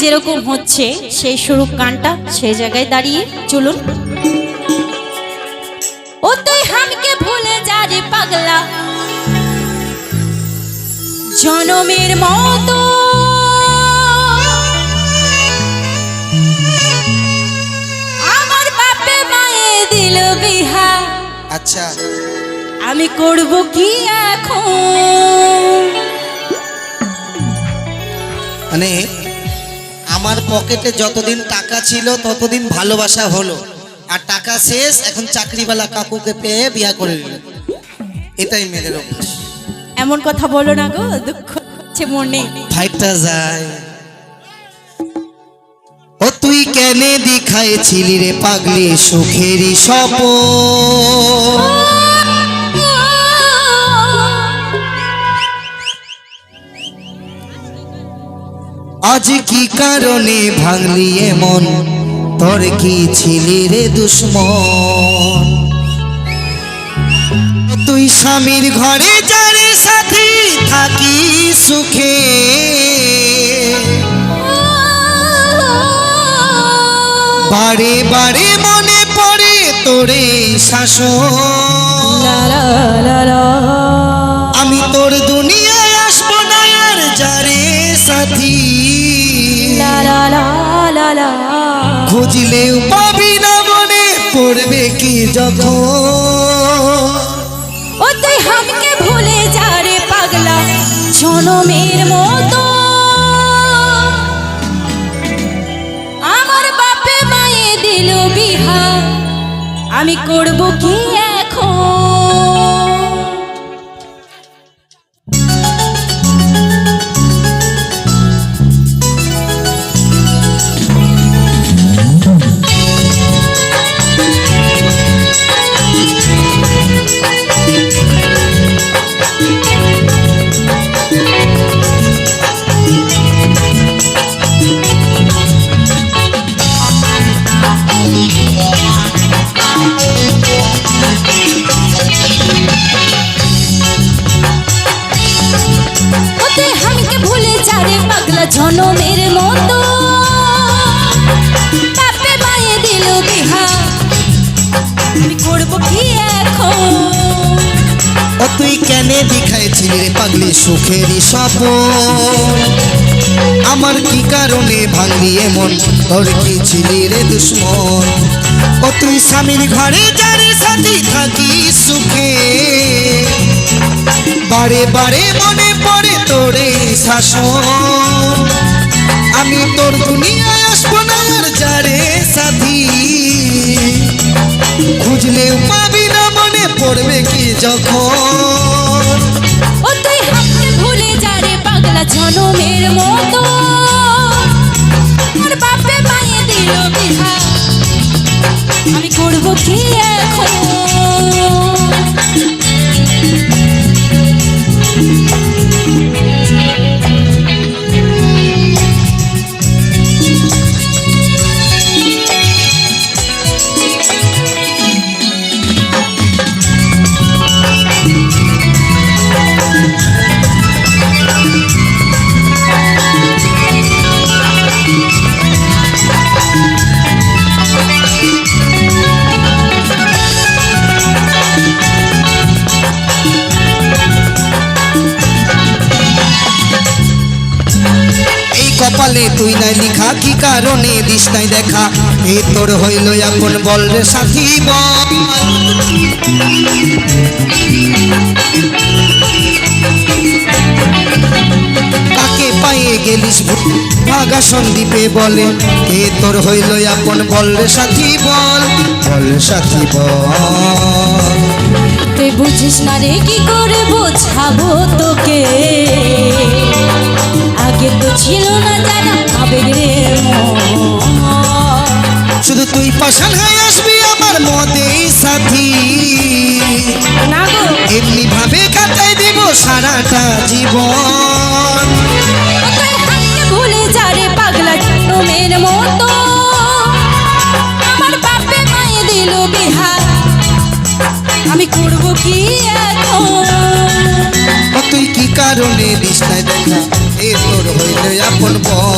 যেরকম হচ্ছে সেই স্বরূপ গানটা সেই জায়গায় দাঁড়িয়ে চলুন। ও তুই হামকে ভুলে যা রে পাগলা। জনমের মতো। আমার বাপে মায়ে দিল বিহা। আচ্ছা। আমি করব কি এখন? মানে আমার পকেটে যতদিন টাকা ছিল ততদিন ভালোবাসা হলো। আর টাকা শেষ এখন চাকরিওয়ালা কাকুকে পেয়ে বিয়া করে নিল এটাই মেয়েদের অভ্যাস। এমন কথা বলো না গো দুঃখ হচ্ছে মনে। ফাইটটা যায়। ও তুই কেনে দেখাইছিলি রে পাগলি সুখেরই সপ আজ কি কারণে ভাঙলি এমন তোর কি ছিলি রে দুশ্মন? তুই স্বামীর ঘরে যারে সাথে থাকি সুখে। বারে বারে মনে পড়ে তোরে শাসন। আমি তোর সাথী। খুঁজলেও পাবি না মনে পড়বে কি যখন? ও তুই হামকে ভুলে যা রে পাগলা জনমের মতো। আমার বাপে মায়ে দিল বিহা আমি করব কি এখন? পাগলি সুখেরই স্বপন। আমার কি কারণে ভাঙলি এমন? তোর কি ছিলি রে দুশ্মন? ও তুই স্বামীর ঘরে যারে সাথে থাকি সুখে। বারে বারে মনে পড়ে তোরে শাসন। আমি তোর দুনিয়ায় আসব না আর যারে সাথী। খুঁজলেও পাবি না, মনে পড়বে কি যখন? পাগলা মতো। বাপে মায়ে দিল বিহা আমি করব কি এখন? এই তুই নাই লিখা, কি কারণে দিস নাই দেখা? এ তোর হইল এখন বল রে সাথী কাকে পায়ে গেলিস ভাগা সন্দীপে বলে, এ তোর হইল এখন বল রে সাথী, বল। বল সাথী, বল। তুই বুঝিস না রে, কি করে বোঝাবো তোকে? আগে তো ছিল না জানা আবেগ রে শুধু তুই পাশান হয়ে আসবি আমার মদেই সাথী। এমনি ভাবে কাটাই দিব সারাটা জীবন। ভুলে পাগলা জনমের মতো। আমার বাপে মায়ে দিল বিহা আমি করব কি এখন? তুই কি কারণে নাই দেখা on the ball.